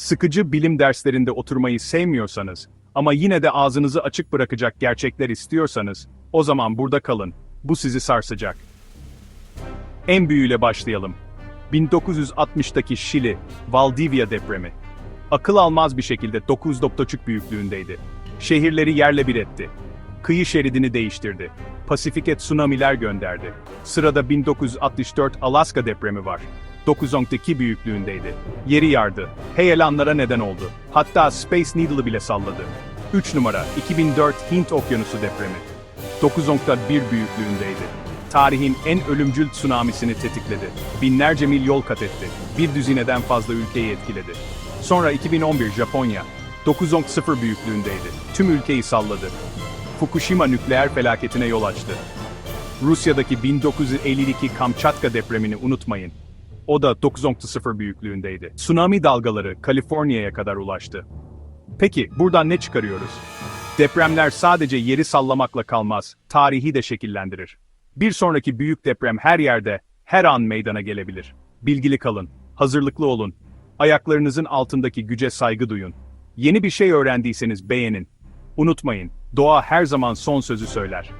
Sıkıcı bilim derslerinde oturmayı sevmiyorsanız ama yine de ağzınızı açık bırakacak gerçekler istiyorsanız, o zaman burada kalın. Bu sizi sarsacak. En büyüğüyle başlayalım. 1960'taki Şili, Valdivia depremi. Akıl almaz bir şekilde 9.3 büyüklüğündeydi. Şehirleri yerle bir etti. Kıyı şeridini değiştirdi. Pasifik'e tsunamiler gönderdi. Sırada 1964 Alaska depremi var. 9.2 büyüklüğündeydi. Yeri yardı. Heyelanlara neden oldu. Hatta Space Needle'ı bile salladı. 3 numara 2004 Hint Okyanusu depremi. 9.1 büyüklüğündeydi. Tarihin en ölümcül tsunamisini tetikledi. Binlerce mil yol kat etti. Bir düzineden fazla ülkeyi etkiledi. Sonra 2011 Japonya. 9.0 büyüklüğündeydi. Tüm ülkeyi salladı. Fukushima nükleer felaketine yol açtı. Rusya'daki 1952 Kamçatka depremini unutmayın. O da 9.0 büyüklüğündeydi. Tsunami dalgaları Kaliforniya'ya kadar ulaştı. Peki, buradan ne çıkarıyoruz? Depremler sadece yeri sallamakla kalmaz, tarihi de şekillendirir. Bir sonraki büyük deprem her yerde, her an meydana gelebilir. Bilgili kalın, hazırlıklı olun. Ayaklarınızın altındaki güce saygı duyun. Yeni bir şey öğrendiyseniz beğenin. Unutmayın, doğa her zaman son sözü söyler.